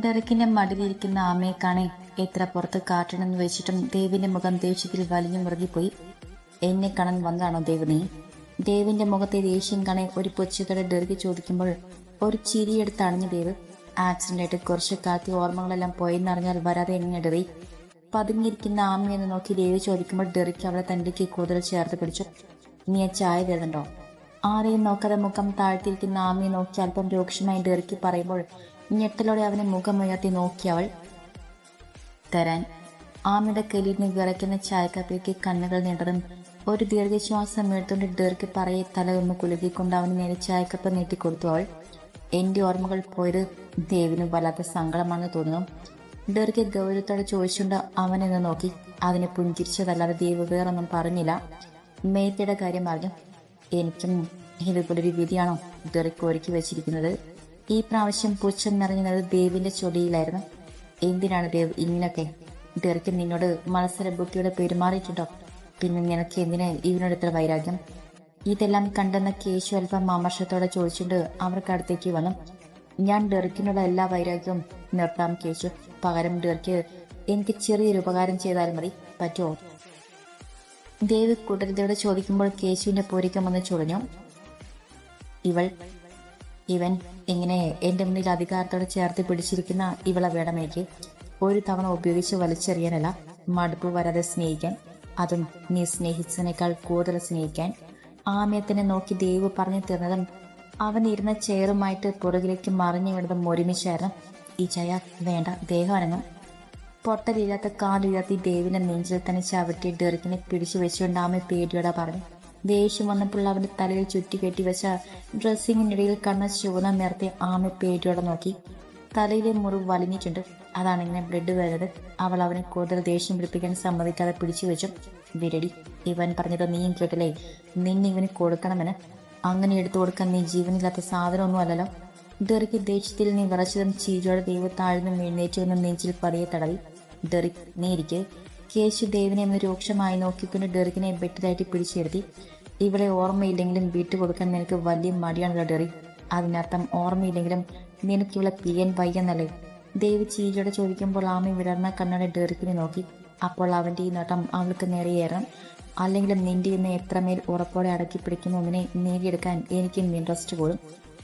ഡെറിക്കിന്റെ മടിയിലിരിക്കുന്ന ആമയെ കാണേ എത്ര പുറത്ത് കാട്ടണമെന്ന് വെച്ചിട്ടും ദേവിന്റെ മുഖം ദേഷ്യത്തിൽ വലിഞ്ഞു മുറുകിപ്പോയി. എന്നെ കാണാൻ വന്നതാണോ ദേവ് ദേവിന്റെ മുഖത്തെ ദേഷ്യം കാണേ ഒരു പൊച്ചത്തോടെ ഡെറുകി ചോദിക്കുമ്പോൾ ഒരു ചിരിയെടുത്ത് അണിഞ്ഞു ദേവ്. ആക്സിഡന്റ് ആയിട്ട് കുറച്ച് കാലത്തെ ഓർമ്മകളെല്ലാം പോയെന്നറിഞ്ഞാൽ വരാതെ എങ്ങനെ ഡെറി പതുങ്ങിയിരിക്കുന്ന ആമയെന്ന് നോക്കി ദേവി ചോദിക്കുമ്പോൾ ഡെറിക്ക് അവളെ തന്റെക്ക് കൂടുതൽ ചേർത്ത് പിടിച്ചു. നീ ആ ചായ തരുന്നുണ്ടോ ആരെയും നോക്കാതെ മുഖം താഴ്ത്തിയിരിക്കുന്ന ആമയെ നോക്കി അല്പം രൂക്ഷമായി ഡെറിക്ക് പറയുമ്പോൾ ഞെട്ടലോടെ അവനെ മുഖം നോക്കിയവൾ തരാൻ. ആമയുടെ കയ്യിലിരുന്ന് വിറയ്ക്കുന്ന ചായക്കപ്പിലേക്ക് കണ്ണുകൾ നീണ്ടതും ഒരു ദീർഘശ്വാസം എടുത്തുകൊണ്ട് ദീർഘ പറയെ തല ഒന്ന് കുലുക്കിക്കൊണ്ട് അവന് നേരെ ചായക്കപ്പ് നീട്ടിക്കൊടുത്തു. അവൾ എന്റെ ഓർമ്മകൾ പോയത് ദേവിനും വല്ലാത്ത സങ്കടമാണെന്ന് തോന്നുന്നു. ഡെറിക്ക് ഗൗരവത്തോടെ ചോദിച്ചുകൊണ്ട് അവനെന്ന് നോക്കി. അതിനെ പുഞ്ചിരിച്ചതല്ലാതെ ദേവ് വേറൊന്നും പറഞ്ഞില്ല. മേത്തയുടെ കാര്യം പറഞ്ഞു എനിക്കും ഇതുപോലൊരു വിധിയാണോ? ഡെറിക്ക് ഒരുക്കി വെച്ചിരിക്കുന്നത്. ഈ പ്രാവശ്യം പുച്ഛം നിറഞ്ഞത് ദേവിന്റെ ചൊടിയിലായിരുന്നു. എന്തിനാണ് ദേവ് ഇങ്ങനൊക്കെ ഡെറിക്ക് നിന്നോട് മത്സര ബുദ്ധിയോടെ പെരുമാറിയിട്ടുണ്ടോ പിന്നെ നിനക്ക് എന്തിനാ ഇവനോട് ഇത്ര വൈരാഗ്യം? ഇതെല്ലാം കണ്ടെന്ന കേശു അല്പം അമർഷത്തോടെ ചോദിച്ചുകൊണ്ട് അവർക്ക് അടുത്തേക്ക് വന്നു. ഞാൻ ഡെറിക്കിനുള്ള എല്ലാ വൈരാഗ്യവും നിർത്താം കേശു. പകരം ഡെറിക്ക് എനിക്ക് ചെറിയൊരു ഉപകാരം ചെയ്താൽ മതി. പറ്റുമോ? ദേവ് കുടരതയോടെ ചോദിക്കുമ്പോൾ കേശുവിന്റെ പൂരിക്കം ഒന്ന് ചുളഞ്ഞു ഇവൾ ഇവൻ ഇങ്ങനെ എന്റെ മുന്നിൽ അധികാരത്തോടെ ചേർത്ത് പിടിച്ചിരിക്കുന്ന ഇവളെ വേടമേക്ക് ഒരു തവണ ഉപയോഗിച്ച് വലിച്ചെറിയാനല്ല മടുപ്പ് വരാതെ സ്നേഹിക്കാൻ അതും നീ സ്നേഹിച്ചതിനേക്കാൾ കൂടുതൽ സ്നേഹിക്കാൻ. ആമയത്തിനെ നോക്കി ദേവ് പറഞ്ഞു തീർന്നതും അവൻ ഇരുന്ന ചെയറുമായിട്ട് പുറകിലേക്ക് മറിഞ്ഞു വീണതും ഒരുമിച്ചായിരുന്നു. ഈ ചയ വേണ്ട ദേഹം അനങ്ങും. പൊട്ടലില്ലാത്ത ഈ ദേവിനെ നെഞ്ചിൽ തന്നെ ചവിട്ടി ഡെറിക്കിനെ പിടിച്ചു വെച്ചുകൊണ്ട് ആമ പേടിയോടെ പറഞ്ഞു ദേഷ്യം വന്നപ്പോൾ അവന്റെ തലയിൽ ചുറ്റി കെട്ടിവെച്ച ഡ്രസ്സിങ്ങിനിടയിൽ കണ്ണ ചുവന്ന നേരത്തെ ആമ പേടിയോടെ നോക്കി. തലയിലെ മുറിവ് വലിഞ്ഞിട്ടുണ്ട്. അതാണ് ഇങ്ങനെ ബ്ലഡ് വരുന്നത്. അവൾ അവനെ കൂടുതൽ ദേഷ്യം പിടിപ്പിക്കാൻ സമ്മതിക്കാതെ പിടിച്ചു വെച്ചു. വിരടി ഇവൻ പറഞ്ഞത് നീയും കേട്ടില്ലേ? നിന്നെ ഇവന് കൊടുക്കണമെന്ന്? അങ്ങനെ എടുത്തു കൊടുക്കാൻ നീ ജീവനില്ലാത്ത സാധനമൊന്നും അല്ലല്ലോ? ഡെറിക്ക് ദേഷ്യത്തിൽ നീ വിറച്ചതും ചീജോടെ ദൈവത്താഴ്ന്നും എഴുന്നേറ്റുവെന്നും എഴുന്നേറ്റ് വന്ന് നെഞ്ചിൽ പതിയെ തടവി. ഡെറിക് നീ ഇരിക്ക്. കേശു ദേവിനെ ഒന്ന് രൂക്ഷമായി നോക്കിക്കൊണ്ട് ഡെറിക്കിനെ ബെറ്റിലായിട്ട് പിടിച്ചിരുത്തി ഇവിടെ ഓർമ്മയില്ലെങ്കിലും വീട്ടു കൊടുക്കാൻ നിനക്ക് വലിയ മടിയാണല്ലോ ഡെറി. അതിനർത്ഥം ഓർമ്മയില്ലെങ്കിലും നിനക്ക് ഇവിടെ പിരിയാൻ വയ്യെന്നല്ലേ ദേവി ചീരിയോടെ ചോദിക്കുമ്പോൾ ആമി വിടർന്ന കണ്ണോടെ ഡെറിക്കിനെ നോക്കി. അപ്പോൾ അവന്റെ ഈ നോട്ടം അവൾക്ക് നേരെയേറണം അല്ലെങ്കിലും നിന്റെ ഇന്ന് എത്രമേൽ ഉറപ്പോടെ അടക്കി പിടിക്കുന്നതിനെ നേടിയെടുക്കാൻ എനിക്കും ഇൻട്രസ്റ്റ് കൂടും.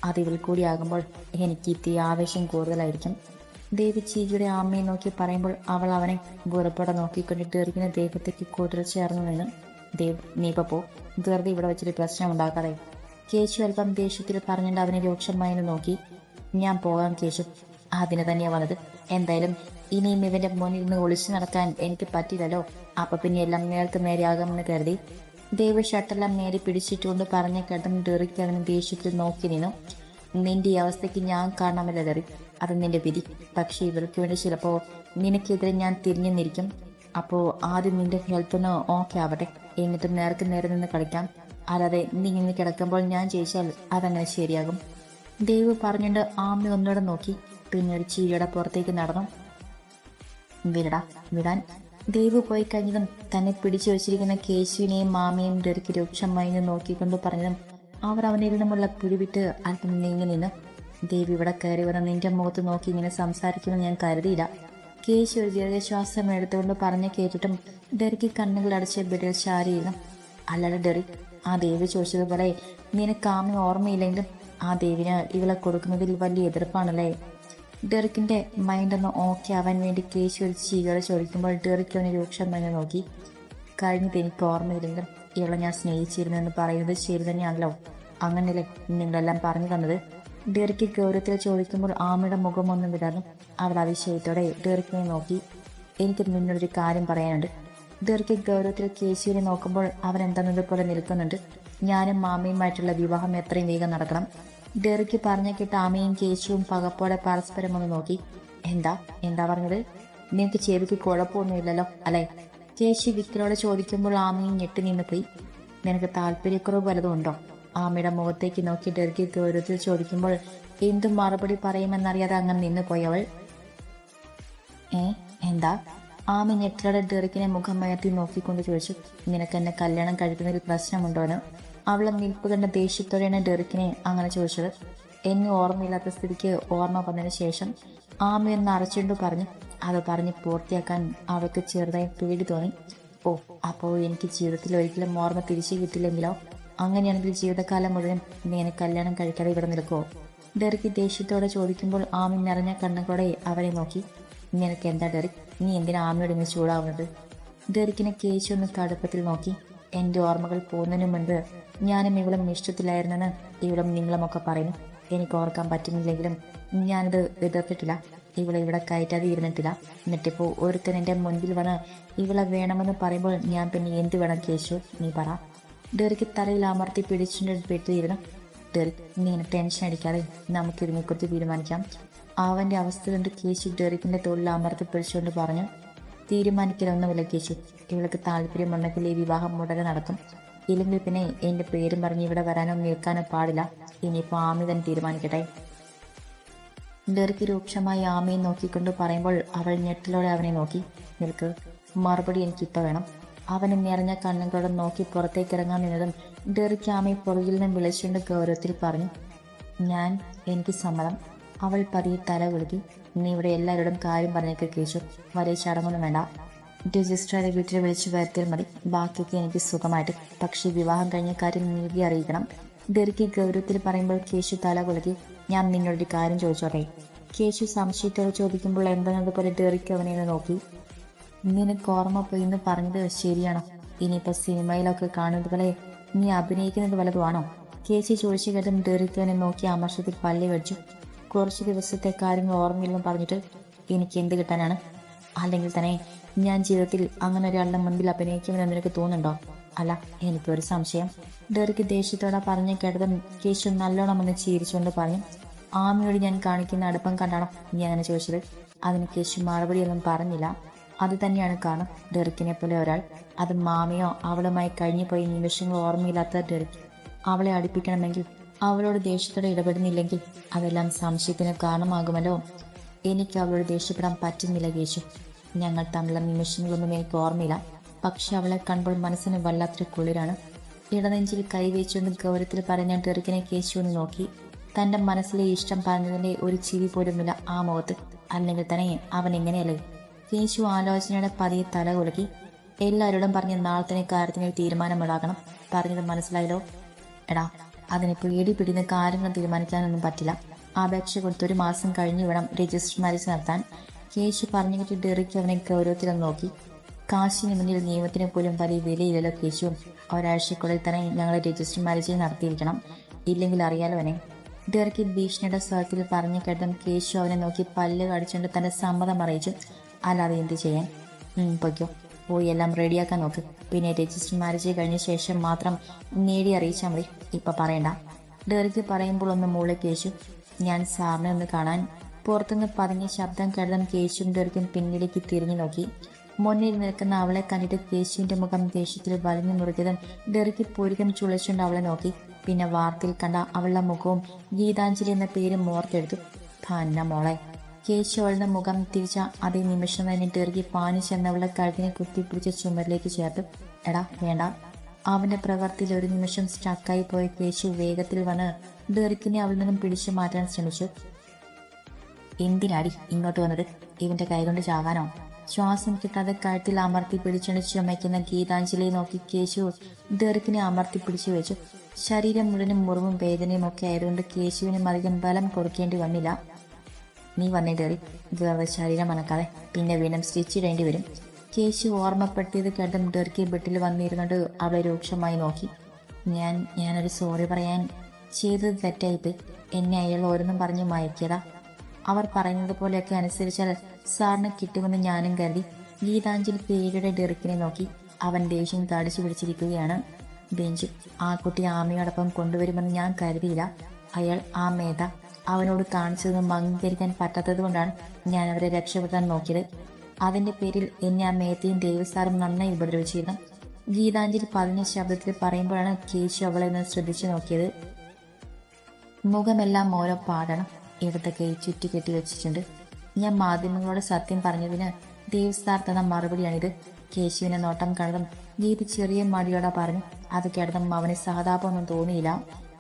അത് ഇവൾ കൂടിയാകുമ്പോൾ എനിക്ക് ഇത്തിരി ആവേശം കൂടുതലായിരിക്കും. ദേവി ചീജിയുടെ അമ്മയെ നോക്കി പറയുമ്പോൾ അവൾ അവനെ വെറുപ്പോടെ നോക്കിക്കൊണ്ട് ഡെറിക്കിന് ദൈവത്തേക്ക് കൂടുതൽ ചേർന്നു നിന്ന് ദേവ് നീപ്പപ്പോ ധൃതി ഇവിടെ വെച്ചിട്ട് പ്രശ്നം ഉണ്ടാക്കാതെ. കേശു അല്പം ദേഷ്യത്തിൽ പറഞ്ഞിട്ട് അവനെ രൂക്ഷമായി നോക്കി. ഞാൻ പോകാം കേശു. അതിന് തന്നെയാ വന്നത്. എന്തായാലും ഇനിയും ഇവന്റെ മുന്നിൽ നിന്ന് ഒളിച്ചു നടക്കാൻ എനിക്ക് പറ്റില്ലല്ലോ. അപ്പൊ പിന്നെ എല്ലാം നേർക്ക് നേരെയാകാമെന്ന് കരുതി. ദേവ് ഷട്ടെല്ലാം നേരെ പിടിച്ചിട്ടുകൊണ്ട് പറഞ്ഞ കേട്ടൻ ഡെറിക്ക് അവന് ദേഷ്യത്തിൽ നോക്കി നിന്നു. നിന്റെ ഈ അവസ്ഥയ്ക്ക് ഞാൻ കാണാമല്ലോ ഡെറി അത് നിന്റെ വിധി. പക്ഷേ ഇവർക്ക് വേണ്ടി ചിലപ്പോൾ നിനക്കെതിരെ ഞാൻ തിരിഞ്ഞു നിൽക്കും. അപ്പോൾ ആദ്യം നിന്റെ ഹെൽത്ത് ഒന്ന് ഓക്കെ ആവട്ടെ. എന്നിട്ട് നേർക്ക് നേരെ നിന്ന് കളിക്കാം. അല്ലാതെ നീ ഇങ്ങനെ കിടക്കുമ്പോൾ ഞാൻ ജയിച്ചാൽ അതങ്ങനെ ശരിയാകും. ദേവ് പറഞ്ഞുകൊണ്ട് ആമ്മ ഒന്നുകൂടെ നോക്കി. പിന്നെ ഒരു ചീരയുടെ പുറത്തേക്ക് നടന്നു. വിടടാ വിടാൻ. ദേവ് പോയി കഴിഞ്ഞതും തന്നെ പിടിച്ചു വെച്ചിരിക്കുന്ന കേശുവിനെയും മാമയും ഡെറിക്ക് രൂക്ഷമായി നോക്കിക്കൊണ്ട് പറഞ്ഞതും അവർ അവനിൽ നിന്നുമുള്ള പിടിവിട്ട് അല്പം നീങ്ങി നിന്ന് ദേവി ഇവിടെ കയറി വന്ന് നിന്റെ മുഖത്ത് നോക്കി ഇങ്ങനെ സംസാരിക്കുമെന്ന് ഞാൻ കരുതിയില്ല. കേശു ഒരു ദീർഘശ്വാസം എടുത്തുകൊണ്ട് പറഞ്ഞു കേട്ടിട്ടും ഡെറിക്ക് കണ്ണുകൾ അടച്ച് ബെഡിൽ ശാരിയിലും അല്ലട ഡെറി ആ ദേവി ചോദിച്ചതുപോലെ നിനക്ക് ആമി ഓർമ്മയില്ലെങ്കിലും ആ ദേവിന് ഇവളെ കൊടുക്കുന്നതിൽ വലിയ എതിർപ്പാണല്ലേ? ഡെറിക്കിന്റെ മൈൻഡ് ഒന്ന് ഓക്കെ ആവാൻ വേണ്ടി കേശു ഒരു ചീകളെ ചോദിക്കുമ്പോൾ ഡെറിക്ക് അവനെ രൂക്ഷമായി നോക്കി. കഴിഞ്ഞത് എനിക്ക് ഓർമ്മയില്ലെങ്കിലും ഇവളെ ഞാൻ സ്നേഹിച്ചിരുന്നു എന്ന് പറയുന്നത് ശരി തന്നെയാണല്ലോ. അങ്ങനെയല്ലേ നിങ്ങളെല്ലാം പറഞ്ഞു തന്നത്? ഡെറിക്ക് ഗൗരവത്തിൽ ചോദിക്കുമ്പോൾ ആമയുടെ മുഖമൊന്നും വിടർന്നു. അവൾ അതിശയത്തോടെ ഡെറിക്കിനെ നോക്കി. എനിക്ക് നിന്നോടൊരു കാര്യം പറയാനുണ്ട്. ദീർഘി ഗൗരവത്തിൽ കേശുവിനെ നോക്കുമ്പോൾ അവൻ എന്തെന്നതുപോലെ നിൽക്കുന്നുണ്ട്. ഞാനും മാമയുമായിട്ടുള്ള വിവാഹം എത്രയും വേഗം നടക്കണം. ഡെറിക്ക് പറഞ്ഞ കേട്ട ആമയും കേശുവും പകപ്പോടെ പരസ്പരം ഒന്ന് നോക്കി. എന്താ? എന്താ പറഞ്ഞത്? നിനക്ക് ചെവിക്ക് കുഴപ്പമൊന്നുമില്ലല്ലോ അല്ലേ? കേശു വിക്കലോടെ ചോദിക്കുമ്പോൾ ആമയും ഞെട്ടി നിന്ന് പോയി. നിനക്ക് താല്പര്യക്കുറവ് വല്ലതും ഉണ്ടോ? ആമയുടെ മുഖത്തേക്ക് നോക്കി ഡെർഗി ഗൗരവത്തിൽ ചോദിക്കുമ്പോൾ എന്തും മറുപടി പറയുമെന്നറിയാതെ അങ്ങനെ നിന്ന് പോയവൾ ഏ എന്താ? ആമി ഞെട്ടലോടെ ഡെറിക്കിനെ മുഖം മയത്തി നോക്കിക്കൊണ്ട് ചോദിച്ചു നിനക്ക് എന്നെ കല്യാണം ഒരു പ്രശ്നമുണ്ടോന്ന്? അവളെ നിൽപ്പ് കണ്ട ദേഷ്യത്തോടെയാണ് ഡെറിക്കിനെ അങ്ങനെ ചോദിച്ചത്. എന്നെ ഓർമ്മയില്ലാത്ത സ്ഥിതിക്ക് ഓർമ്മ വന്നതിന് ശേഷം ആമയെന്ന് അറച്ചുകൊണ്ട് പറഞ്ഞു അത് പറഞ്ഞ് പൂർത്തിയാക്കാൻ അവൾക്ക് ചെറുതായി പേടി തോന്നി. ഓ അപ്പോൾ എനിക്ക് ജീവിതത്തിൽ ഒരിക്കലും ഓർമ്മ തിരിച്ചു കിട്ടില്ലെങ്കിലോ? അങ്ങനെയാണെങ്കിൽ ജീവിതകാലം മുഴുവൻ നീ കല്യാണം കഴിക്കാതെ ഇവിടെ നിൽക്കുമോ ഡെറിക്ക് ദേഷ്യത്തോടെ ചോദിക്കുമ്പോൾ ആമി നിറഞ്ഞ കണ്ണുകളോടെ അവരെ നോക്കി. നിനക്ക് എന്താ ഡെറിക്? നീ എന്തിനാ ആമയോട് ഇങ്ങനെ ചൂടാവുന്നത്? ഡെറിക്കിനെ കേശു ഒന്ന് കടുപ്പത്തിൽ നോക്കി. എന്റെ ഓർമ്മകൾ പോകുന്നതിന് മുൻപ് ഞാനും ഇവളും ഇഷ്ടത്തിലായിരുന്നെന്ന് ഇവളും നിങ്ങളുമൊക്കെ പറയുന്നു. എനിക്ക് ഓർക്കാൻ പറ്റുന്നില്ലെങ്കിലും ഞാനിത് എതിർത്തിട്ടില്ല. ഇവളെ ഇവിടെ കയറ്റാതെ ഇരുന്നിട്ടില്ല. എന്നിട്ടിപ്പോൾ ഒരുത്തൻ എന്റെ മുൻപിൽ വന്ന് ഇവളെ വേണമെന്ന് പറയുമ്പോൾ ഞാൻ പിന്നെ എന്ത് വേണം കേശു? നീ പറ. ഡെറിക്ക് തലയിൽ അമർത്തി പിടിച്ചിട്ട് പെട്ടിരുന്നു ഡെറിക് നീ ടെൻഷൻ അടിക്കാതെ നമുക്ക് ഇതിനെക്കുറിച്ച് തീരുമാനിക്കാം. അവന്റെ അവസ്ഥ കണ്ട് കേശു ഡെറിക്കിന്റെ തൊഴിൽ അമർത്തി പിടിച്ചുകൊണ്ട് പറഞ്ഞു തീരുമാനിക്കലൊന്നുമില്ല കേശു. ഇവൾക്ക് താല്പര്യമുണ്ടെങ്കിൽ ഈ വിവാഹം ഉടനെ നടക്കും. ഇല്ലെങ്കിൽ പിന്നെ എന്റെ പേരും പറഞ്ഞ് ഇവിടെ വരാനോ നിൽക്കാനോ പാടില്ല. ഇനിയിപ്പോൾ ആമി തന്നെ തീരുമാനിക്കട്ടെ. ഡെറിക്ക് രൂക്ഷമായി ആമയെ നോക്കിക്കൊണ്ട് പറയുമ്പോൾ അവൾ ഞെട്ടിലോടെ അവനെ നോക്കി. നിൽക്ക്. മറുപടി എനിക്കിപ്പോൾ വേണം. അവനെ നിറഞ്ഞ കണ്ണുകളും നോക്കി പുറത്തേക്ക് ഇറങ്ങാൻ നിന്നതും ഡെറിക്ക് ആമയെ പുറകിൽ നിന്ന് വിളിച്ചുകൊണ്ട് ഗൗരവത്തിൽ പറഞ്ഞു ഞാൻ എനിക്ക് സമ്മതം. അവൾ പതിയെ തല കുലുക്കി നീ ഇവിടെ എല്ലാവരോടും കാര്യം പറഞ്ഞേക്ക് കേച്ചു വലിയ ചടങ്ങൊന്നും വേണ്ട. രജിസ്ട്രാറെ വീട്ടിൽ വിളിച്ചു വരുത്തിയാൽ മതി. ബാക്കിയൊക്കെ എനിക്ക് സുഖമായിട്ട്. പക്ഷേ വിവാഹം കഴിഞ്ഞ കാര്യം നീതി അറിയിക്കണം. ഡെറിക്ക് ഗൗരവത്തിൽ പറയുമ്പോൾ കേശു തല കുലുക്കി ഞാൻ നിന്നോടൊരു കാര്യം ചോദിച്ചോട്ടെ? കേശു സംശയത്തോടെ ചോദിക്കുമ്പോൾ എന്തെന്നതുപോലെ ഡെറിക്ക് അവനെ നോക്കി. നിനക്ക് ഓർമ്മ പോയി എന്ന് പറഞ്ഞത് ശരിയാണോ? ഇനിയിപ്പോൾ സിനിമയിലൊക്കെ കാണുന്നതുപോലെ നീ അഭിനയിക്കുന്നത് വല്ലതുമാണോ? കേസി ചോദിച്ചു കേട്ടും ഡെറിക്കവനെ നോക്കി അമർഷത്തിൽ പല്ലി വെച്ചു. കുറച്ച് ദിവസത്തെ കാര്യങ്ങൾ ഓർമ്മയില്ലെന്ന് പറഞ്ഞിട്ട് എനിക്ക് എന്ത് കിട്ടാനാണ്? അല്ലെങ്കിൽ തന്നെ ഞാൻ ജീവിതത്തിൽ അങ്ങനെ ഒരാളുടെ മുൻപിൽ അഭിനയിക്കുമെന്ന് നിനക്ക് തോന്നുന്നുണ്ടോ? അല്ല എനിക്കൊരു സംശയം. ഡെറിക്ക് ദേഷ്യത്തോടെ പറഞ്ഞു കേട്ടതും കേശു നല്ലോണം ഒന്ന് ചിരിച്ചുകൊണ്ട് പറഞ്ഞു ആമയോട് ഞാൻ കാണിക്കുന്ന അടുപ്പം കണ്ടാണോ നീ അങ്ങനെ ചോദിച്ചത്? അതിന് കേശു മറുപടിയൊന്നും പറഞ്ഞില്ല. അത് തന്നെയാണ് കാരണം ഡെറിക്കിനെ പോലെ ഒരാൾ. അത് മാമയോ അവളുമായി കഴിഞ്ഞു പോയി നിമിഷങ്ങൾ ഓർമ്മയില്ലാത്ത ഡെറിക്ക് അവളെ അടുപ്പിക്കണമെങ്കിൽ അവളോട് ദേഷ്യത്തോടെ ഇടപെടുന്നില്ലെങ്കിൽ അതെല്ലാം സംശയത്തിന് കാരണമാകുമല്ലോ. എനിക്ക് അവളോട് ദേഷ്യപ്പെടാൻ പറ്റുന്നില്ല കേശു. ഞങ്ങൾ തമ്മിലുള്ള നിമിഷങ്ങളൊന്നും എനിക്ക് ഓർമ്മയില്ല. പക്ഷെ അവളെ കണ്ടപ്പോൾ മനസ്സിന് വല്ലാത്തൊരു കുളിരാണ്. ഇടനെഞ്ചിൽ കൈവച്ചുകൊണ്ട് ഗൗരവത്തിൽ പറഞ്ഞ ഡെറിക്കിനെ കേശു ഒന്ന് നോക്കി. തന്റെ മനസ്സിലെ ഇഷ്ടം പറഞ്ഞതിന്റെ ഒരു ചിരി പോലുമില്ല ആ മുഖത്ത്. അല്ലെങ്കിൽ തന്നെ അവൻ എങ്ങനെയല്ലേ? കേശു ആലോചനയുടെ പതിയെ തല കുലുക്കി. എല്ലാവരോടും പറഞ്ഞ് നാളെ തന്നെ കാര്യത്തിന് ഒരു തീരുമാനമുണ്ടാക്കണം. പറഞ്ഞത് മനസ്സിലായല്ലോ? എടാ അതിന് പേടി പിടിക്കുന്ന കാര്യങ്ങൾ തീരുമാനിക്കാനൊന്നും പറ്റില്ല. അപേക്ഷ കൊടുത്തൊരു മാസം കഴിഞ്ഞ് വേണം രജിസ്റ്റർ മാരേജ് നടത്താൻ. കേശു പറഞ്ഞു കിട്ടി ഡെറിക്ക് അവനെ ഗൗരവത്തിലൊന്ന് നോക്കി. കാശിന് മുന്നിൽ നിയമത്തിന് പോലും വലിയ വിലയില്ലല്ലോ കേശു. ഒരാഴ്ചക്കുള്ളിൽ തന്നെ ഞങ്ങൾ രജിസ്റ്റർ മാരേജ് നടത്തിയിരിക്കണം. ഇല്ലെങ്കിൽ അറിയാലോ അവനെ. ഡെറിക്ക് ഭീഷണിയുടെ സ്വരത്തിൽ പറഞ്ഞു കേട്ടതും കേശു അവനെ നോക്കി പല്ല് കടിച്ചുകൊണ്ട് തന്റെ സമ്മതം അറിയിച്ചു. അല്ലാതെ എന്ത് ചെയ്യാൻ? പൊയ്ക്കോ. പോയി എല്ലാം റെഡിയാക്കാൻ നോക്ക്. പിന്നെ രജിസ്റ്റർ മാരേജ് കഴിഞ്ഞ ശേഷം മാത്രം നേടി അറിയിച്ചാൽ മതി. ഇപ്പം പറയണ്ട. ഡെറിക്ക് പറയുമ്പോൾ ഒന്ന് മൂളെ കേശു ഞാൻ സാറിനെ ഒന്ന് കാണാൻ. പുറത്തുനിന്ന് പതിഞ്ഞ ശബ്ദം കരുതാൻ കേശുവും ഡെറിക്കും പിന്നിലേക്ക് തിരിഞ്ഞു നോക്കി. മുന്നിൽ നിൽക്കുന്ന അവളെ കണ്ടിട്ട് കേശുവിന്റെ മുഖം ദേഷ്യത്തിൽ വലിഞ്ഞു മുറുകിയതും ഡെറിക്ക് പൂരിതം ചുളിച്ചുകൊണ്ട് അവളെ നോക്കി. പിന്നെ വാർത്തയിൽ കണ്ട അവളുടെ മുഖവും ഗീതാഞ്ജലി എന്ന പേരും ഓർത്തെടുത്തു. ഭന്ന മോളെ കേശു അവളുടെ മുഖം തിരിച്ച അതേ നിമിഷം തന്നെ ഡെറുകി പാനി ചെന്നവളുടെ കഴുത്തിനെ കുത്തിപ്പിടിച്ച് ചുമരിലേക്ക് ചേർത്തു. എടാ വേണ്ട. അവന്റെ പ്രവർത്തിയിൽ ഒരു നിമിഷം സ്റ്റക്കായി പോയ കേശു വേഗത്തിൽ വന്ന് ഡെറിക്കിനെ അവളിൽ നിന്നും പിടിച്ചു മാറ്റാൻ ശ്രമിച്ചു. എന്തിനാടി ഇങ്ങോട്ട് വന്നത്? ഇവന്റെ കൈകൊണ്ട് ചാകാനോ? ശ്വാസം കിട്ടാതെ കഴുത്തിൽ അമർത്തി പിടിച്ചുകൊണ്ട് ചുമയ്ക്കുന്ന ഗീതാഞ്ജലിയെ നോക്കി കേശു ഡെറിക്കിനെ അമർത്തി പിടിച്ചു വെച്ചു. ശരീരം മുഴുവനും മുറിവും വേദനയും ഒക്കെ ആയതുകൊണ്ട് കേശുവിനും അധികം ബലം കൊടുക്കേണ്ടി വന്നില്ല. നീ വന്നേ കയറി ശരീരം അനക്കാതെ പിന്നെ വീണ്ടും സ്റ്റിച്ച് ഇടേണ്ടി വരും. കേശു ഓർമ്മപ്പെടുത്തിയത് കേട്ടും ഡെർക്കി ബെട്ടിൽ വന്നിരുന്നിട്ട് അവളെ രൂക്ഷമായി നോക്കി. ഞാൻ ഞാനൊരു സോറി പറയാൻ ചെയ്തത് തെറ്റായിപ്പോയി. എന്നെ അയാൾ ഓരോന്നും പറഞ്ഞ് മയക്കിയതാ. അവർ പറയുന്നത് പോലെയൊക്കെ അനുസരിച്ചാൽ സാറിന് കിട്ടുമെന്ന് ഞാനും കരുതി. ഗീതാഞ്ജലി പേരുടെ ഡെറിക്കിനെ നോക്കി അവൻ ദേഷ്യം തടിച്ചു പിടിച്ചിരിക്കുകയാണ്. ബെഞ്ച് ആ കുട്ടി ആമയോടൊപ്പം കൊണ്ടുവരുമെന്ന് ഞാൻ കരുതിയില്ല. അയാൾ ആ മേധ അവനോട് കാണിച്ചതൊന്നും അംഗീകരിക്കാൻ പറ്റാത്തത് കൊണ്ടാണ് ഞാൻ അവരെ രക്ഷപ്പെടുത്താൻ നോക്കിയത്. അതിന്റെ പേരിൽ എന്നെ ആ മേത്തയും ദേവസാറും നന്നായി ഉപദ്രവിച്ചിരുന്നു. ഗീതാഞ്ജലി പതിഞ്ഞ ശബ്ദത്തിൽ പറയുമ്പോഴാണ് കേശു അവളെ നിന്ന് ശ്രദ്ധിച്ചു നോക്കിയത്. മുഖമെല്ലാം ഓരോ പാടണം. ഇടത്തെ കൈ ചുറ്റി കെട്ടി വെച്ചിട്ടുണ്ട്. ഞാൻ മാധ്യമങ്ങളോട് സത്യം പറഞ്ഞതിന് ദേവ് സാർ തന്ന മറുപടിയാണിത്. കേശുവിനെ നോട്ടം കണ്ടതും ഗീത ചെറിയ മടിയോടെ പറഞ്ഞു അത് കേട്ടതും അവന് സഹതാപമൊന്നും തോന്നിയില്ല.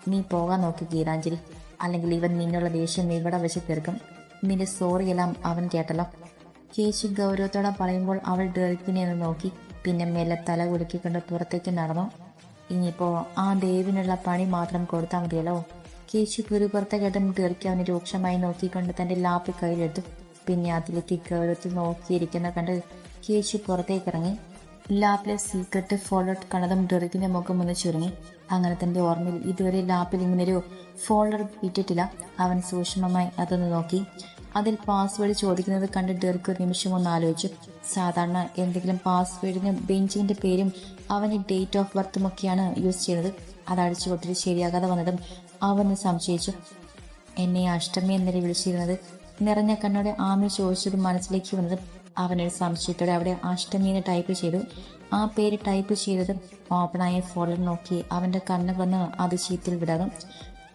നീ പോകാൻ നോക്കി ഗീതാഞ്ജലി. അല്ലെങ്കിൽ ഇവൻ നിന്നുള്ള ദേഷ്യം ഇവിടെ വെച്ച് തീർക്കും. നിന്റെ സോറിയെല്ലാം അവൻ കേട്ടല്ലോ. കേശു ഗൗരവത്തോടെ പറയുമ്പോൾ അവൾ ഡെറിക്കിനെ ഒന്ന് നോക്കി പിന്നെ മെല്ലെ തല കുലുക്കിക്കൊണ്ട് പുറത്തേക്ക് നടന്നു. ഇനിയിപ്പോ ആ ദേവിനുള്ള പണി മാത്രം കൊടുത്താൽ മതിയല്ലോ. കേശു പിറുപുറത്തെ കേട്ടും ഡെറിക്ക് അവനെ രൂക്ഷമായി നോക്കിക്കൊണ്ട് തന്റെ ലാപ്പ് കയ്യിലെടുത്തു. പിന്നെ അതിലേക്ക് ഗൗരവത്തിൽ നോക്കിയിരിക്കുന്ന കണ്ട് കേശു പുറത്തേക്ക് ഇറങ്ങി ലാപ്പിലെ സീക്രട്ട് ഫോൾഡർ കണതും ഡെറിക്കിന്റെ മുഖം ഒന്ന് ചുരുങ്ങി. അങ്ങനെ തന്റെ ഓർമ്മയിൽ ഇതുവരെ ലാപ്പിൽ ഇങ്ങനൊരു ഫോൾഡർ ഇട്ടിട്ടില്ല. അവൻ സൂക്ഷ്മമായി അതൊന്ന് നോക്കി. അതിൽ പാസ്വേഡ് ചോദിക്കുന്നത് കണ്ട് ഡെറിക്ക് ഒരു നിമിഷം ഒന്ന് ആലോചിച്ചു. സാധാരണ എന്തെങ്കിലും പാസ്വേഡിന് ബെഞ്ചിന്റെ പേരും അവന് ഡേറ്റ് ഓഫ് ബർത്തും ഒക്കെയാണ് യൂസ് ചെയ്തത് അത് അടിച്ചു കൊടുത്തിട്ട് ശരിയാകാതെ വന്നതും അവന് സംശയിച്ചു. എന്നെ അഷ്ടമി എന്നൊരു വിളിച്ചിരുന്നത്? നിറഞ്ഞ കണ്ണോടെ ആമി ചോദിച്ചത് മനസ്സിലേക്ക് വന്നത് അവനൊരു സംശയത്തോടെ അവിടെ അഷ്ടമി എന്ന് ടൈപ്പ് ചെയ്തു. ആ പേര് ടൈപ്പ് ചെയ്തത് ഓപ്പണായ ഫോൾഡർ നോക്കി അവന്റെ കണ്ണ് വന്ന് അതിശയത്തിൽ ആ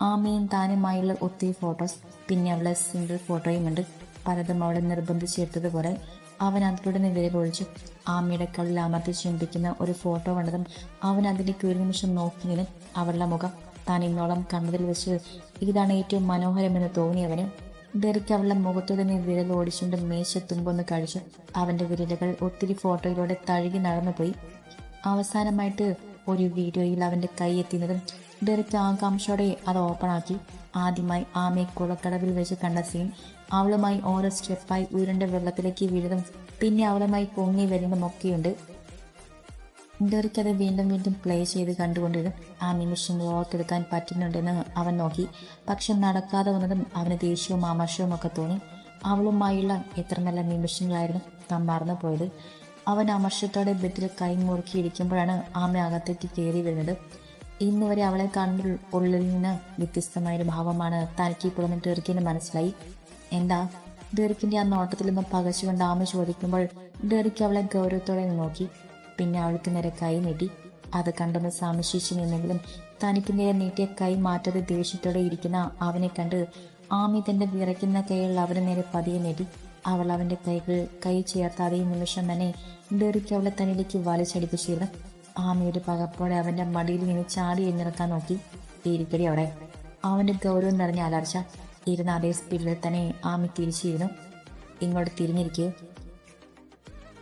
ആമയും താനുമായുള്ള ഒത്തിരി ഫോട്ടോസ് പിന്നെ അവളുടെ സിംഗിൾ ഫോട്ടോയും ഉണ്ട്. പലതും അവളെ നിർബന്ധിച്ചെടുത്തതുപോലെ അവൻ അതിലൂടെ ഒഴിച്ചു. ആമയുടെ കള്ളിൽ അമർത്തി ചുംബിക്കുന്ന ഒരു ഫോട്ടോ കണ്ടതും അവൻ അതിലേക്ക് ഒരു നിമിഷം നോക്കിയതിന് അവളുടെ മുഖം താൻ ഇന്നോളം കണ്ടതിൽ വെച്ച് ഇതാണ് ഏറ്റവും മനോഹരമെന്ന് തോന്നിയവന്. ഡെറിക്ക് അവളുടെ മുഖത്തോടെ തന്നെ വിരൽ ഓടിച്ചുകൊണ്ട് മേശത്തുമ്പൊന്ന് കഴിച്ചു അവന്റെ വിരലുകൾ ഒത്തിരി ഫോട്ടോയിലൂടെ തഴുകി നടന്നുപോയി. അവസാനമായിട്ട് ഒരു വീഡിയോയിൽ അവന്റെ കൈ എത്തുന്നതും ഡെറിക്ക് ആകാംക്ഷയോടെ അത് ഓപ്പണാക്കി ആദ്യമായി ആമയെ കുളക്കടവിൽ വെച്ച് കണ്ട സീൻ അവളുമായി ഓരോ സ്റ്റെപ്പായി ഉരുണ്ട വെള്ളത്തിലേക്ക് വീഴുന്നതും പിന്നെ അവളുമായി പൊങ്ങി വരുന്നതുമൊക്കെയുണ്ട് ഡെറിക്ക് അത് വീണ്ടും വീണ്ടും പ്ലേ ചെയ്ത് കണ്ടുകൊണ്ടിരുന്നു ആ നിമിഷം ഓർത്തെടുക്കാൻ പറ്റുന്നുണ്ടെന്ന് അവൻ നോക്കി. പക്ഷെ നടക്കാതെ വന്നതും അവന് ദേഷ്യവും ആമർഷവും ഒക്കെ തോന്നി. അവളുമായുള്ള എത്ര നല്ല നിമിഷങ്ങളായിരുന്നു താൻ മറന്നു പോയത്. അവൻ അമർഷത്തോടെ ബെറ്റിൽ കൈ മുറുക്കിയിരിക്കുമ്പോഴാണ് ആമ അകത്തേക്ക് കയറി വരുന്നത്. ഇന്ന് വരെ അവളെ കണ്ടു ഉള്ളിൽ നിന്ന് വ്യത്യസ്തമായൊരു ഭാവമാണ് തനിക്ക് ഇപ്പോൾ ഡെറിക്കിന് മനസ്സിലായി. എന്താ? ഡെറിക്കിന്റെ ആ നോട്ടത്തിൽ നിന്ന് പകച്ചുകൊണ്ട് ആമ ചോദിക്കുമ്പോൾ ഡെറിക്ക് അവളെ ഗൗരവത്തോടെ നോക്കി. പിന്നെ അവൾക്ക് നേരെ കൈ നീട്ടി. അത് കണ്ടൊന്ന് സംശയിച്ചു നിന്നെങ്കിലും തനിക്ക് നേരെ നീട്ടിയ കൈ മാറ്റാതെ ദേഷ്യത്തോടെ ഇരിക്കുന്ന അവനെ കണ്ട് ആമി തന്റെ വിറയ്ക്കുന്ന കൈകൾ അവന് നേരെ പതിയെ നേടി അവൾ അവന്റെ കൈകൾ കൈ ചേർത്ത അതേ നിമിഷം തന്നെ ഡെറിക്ക് അവളെ തന്നിലേക്ക് വലിച്ചടിപ്പിച്ചിരുന്നു. ആമിയുടെ പകപ്പോടെ അവന്റെ മടിയിൽ നിന്ന് ചാടി എഴുന്നേൽക്കാൻ നോക്കി. ഇരിക്കടി അവിടെ. അവന്റെ ഗൗരവം നിറഞ്ഞ അലർച്ച. ഇരുന്ന അതേ സ്പീഡിൽ തന്നെ ആമി തിരിച്ചിരുന്നു. ഇങ്ങോട്ട് തിരിഞ്ഞിരിക്കൂ.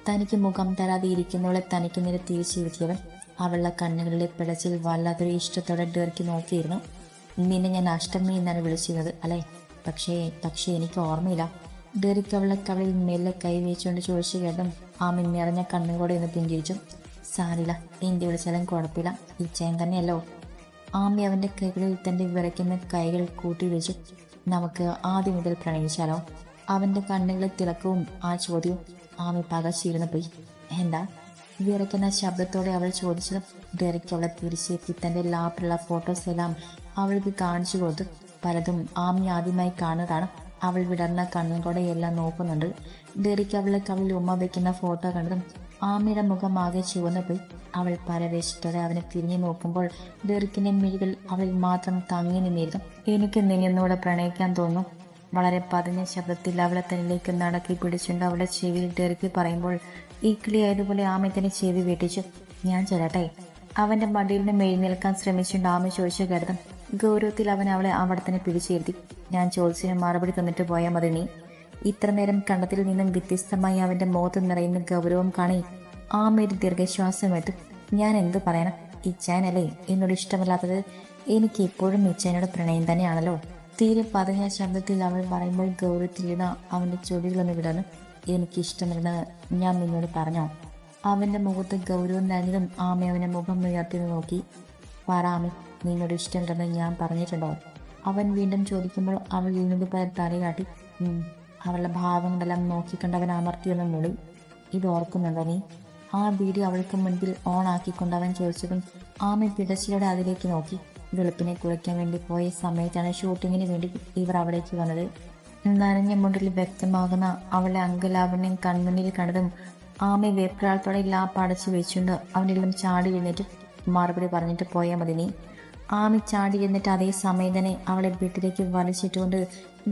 തനിക്ക് മുഖം തരാതെ ഇരിക്കുന്നവളെ തനിക്ക് നേരെ തിരിച്ചു തിരിച്ചിരുത്തിയവൻ അവളുടെ കണ്ണുകളിലെ പിടച്ചിൽ വല്ലാത്തൊരു ഇഷ്ടത്തോടെ ഡേർക്കി നോക്കിയിരുന്നു. നിന്നെ ഞാൻ അഷ്ടമി എന്നാണ് വിളിച്ചിരുന്നത് അല്ലേ? പക്ഷേ പക്ഷേ എനിക്ക് ഓർമ്മയില്ല. ഡെറിക്ക് അവളെ കവളിൽ മെല്ലെ കൈ വെച്ചുകൊണ്ട് ചോദിച്ചു കേട്ടും ആ നിറഞ്ഞ കണ്ണുകൂടെ ഒന്ന് പിഞ്ചിരിച്ചു സാരില്ല എന്ത് വിളിച്ചാലും കുഴപ്പമില്ല. ഈ ചേം തന്നെയല്ലോ. ആമി അവന്റെ കൈകളിൽ തന്റെ വിറയ്ക്കുന്ന കൈകൾ കൂട്ടി വെച്ചു. നമുക്ക് ആദ്യം മുതൽ പ്രണയിച്ചാലോ? അവന്റെ കണ്ണുകളിൽ തിളക്കവും ആ ചോദ്യവും ആമി പകച്ചിരുന്നു പോയി എന്താ? വിറയ്ക്കുന്ന ശബ്ദത്തോടെ അവൾ ചോദിച്ചത് ഡെറിക്ക് അവളെ തിരിച്ചെത്തി. തന്റെ ലാപ്പിലുള്ള ഫോട്ടോസ് എല്ലാം അവൾക്ക് കാണിച്ചു കൊടുത്തു. പലതും ആമി ആദ്യമായി കാണുന്നതാണ്. അവൾ വിടർന്ന കണ്ണുകൂടെ എല്ലാം നോക്കുന്നുണ്ട്. ഡെറിക്ക് അവളെ കവിളിൽ ഉമ്മ വയ്ക്കുന്ന ഫോട്ടോ കണ്ടതും ആമിയുടെ മുഖം ആകെ ചുവന്നു പോയി അവൾ പരവേശത്തോടെ അവനെ തിരിഞ്ഞു നോക്കുമ്പോൾ ഡെറിക്കിന്റെ മിഴികൾ അവൾ മാത്രം തങ്ങി നിന്നിരുന്നു. എനിക്ക് നിന്നോട് പ്രണയിക്കാൻ തോന്നുന്നു. വളരെ പതിഞ്ഞ ശബ്ദത്തിൽ അവളെ തന്നിലേക്ക് നടക്കി പിടിച്ചുകൊണ്ട് അവളെ ചെവിയിൽ ഡെറിക്ക് പറയുമ്പോൾ ഈ കിളി ആയതുപോലെ ആമ തന്നെ ചെവി വീട്ടിച്ചു. ഞാൻ ചെല്ലട്ടെ. അവന്റെ മടിയിൽ നിന്ന് എഴുന്നേൽക്കാൻ ശ്രമിച്ചുകൊണ്ട് ആമ ചോദിച്ചു കരുതും ഗൗരവത്തിൽ അവൻ അവളെ അവിടെ തന്നെ പിടിച്ചിരുത്തി. ഞാൻ ചോദിച്ചതിന് മറുപടി തന്നിട്ട് പോയാൽ മതി നീ. ഇത്ര നേരം കണ്ടത്തിൽ നിന്നും വ്യത്യസ്തമായി അവന്റെ മുഖത്ത് നിറയുന്ന ഗൗരവം കാണി ആമയുടെ ദീർഘശ്വാസം എടുത്തു. ഞാൻ എന്തു പറയണം? ഇച്ചാനല്ലേ എന്നോട് ഇഷ്ടമല്ലാത്തത് എനിക്ക് ഇപ്പോഴും ഇച്ചാനോട് പ്രണയം തന്നെയാണല്ലോ. തീരെ പതഞ്ഞ ശബ്ദത്തിൽ അവൾ പറയുമ്പോൾ അവന്റെ ചൊടികളൊന്ന് വിടർന്നു എനിക്കിഷ്ടമില്ലെന്ന് ഞാൻ നിന്നോട് പറഞ്ഞോ? അവന്റെ മുഖത്ത് ഗൗരവം നൽകും ആമ അവന്റെ മുഖം ഉയർത്തി നോക്കി. പറാമി നിന്നോട് ഇഷ്ടമില്ലെന്ന് ഞാൻ പറഞ്ഞിട്ടുണ്ടോ? അവൻ വീണ്ടും ചോദിക്കുമ്പോൾ അവൾ ഇരുന്നത് പേർ തലകാട്ടി ഉം. അവളുടെ ഭാവങ്ങളെല്ലാം നോക്കിക്കണ്ട് അവൻ അമർത്തിയൊന്ന് മുളി. ഇത് ഓർക്കുന്നുണ്ടോ നീ? ആ വീഡിയോ അവൾക്ക് മുൻപിൽ ഓൺ ആക്കിക്കൊണ്ട് അവൻ ചോദിച്ചതും ആമി പിടച്ചിലൂടെ അതിലേക്ക് നോക്കി. വെളുപ്പിനെ കുളിക്കാൻ വേണ്ടി പോയ സമയത്താണ് ഷൂട്ടിങ്ങിന് വേണ്ടി ഇവർ അവിടേക്ക് വന്നത്. നനഞ്ഞ മുണ്ടിൽ വ്യക്തമാകുന്ന അവളെ അങ്കലാവണ്യം കൺമുന്നിൽ കണ്ടതും ആമി വേപ്രാളത്തോടെ ലാപ്പ് അടച്ചു വെച്ചുകൊണ്ട് അവനെല്ലാം ചാടി എഴുന്നേറ്റ് മറുപടി പറഞ്ഞിട്ട് പോയാൽ മതി നീ. ആമി ചാടി എന്നിട്ട് അതേ സമയം തന്നെ അവളെ വീട്ടിലേക്ക് വലിച്ചിട്ടുകൊണ്ട്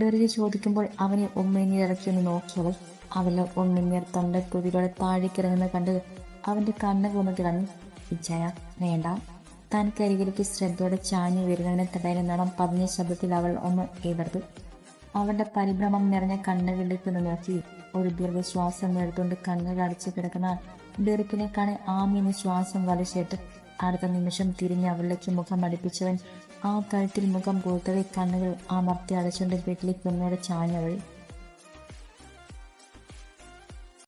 ഡെറിയ ചോദിക്കുമ്പോൾ അവനെ ഉമ്മീനീർ ഇറക്കി ഒന്ന് നോക്കിയവൾ അവളെ ഉമ്മനീർ തൊണ്ട കുതിരോടെ താഴേക്കിറങ്ങുന്നത് കണ്ട് അവന്റെ കണ്ണ് കൊന്ന് കണ്ണു വേണ്ട. തനിക്കരികിലേക്ക് ശ്രദ്ധയോടെ ചാഞ്ഞു വരുന്നവനെ തടയുന്ന നടം പതിഞ്ഞ ശബ്ദത്തിൽ അവൾ ഒന്ന് എതിർത്തു അവളുടെ പരിഭ്രമം നിറഞ്ഞ കണ്ണുകളിലേക്ക് നോക്കി. ഒരു ദീർഘശ്വാസം എടുത്തുകൊണ്ട് കണ്ണുകൾ അടച്ചു കിടക്കുന്ന കാണി ആമിന്ന് ശ്വാസം വലിച്ചിട്ട് അടുത്ത നിമിഷം തിരിഞ്ഞ് അവളിലേക്ക് മുഖം അടുപ്പിച്ചവൻ ആ കഴുത്തിൽ മുഖം പൂത്തവെ കണ്ണുകൾ അമർത്തി അടച്ചുകൊണ്ട് വീട്ടിലേക്ക് ഒന്നോടെ ചാഞ്ഞവൾ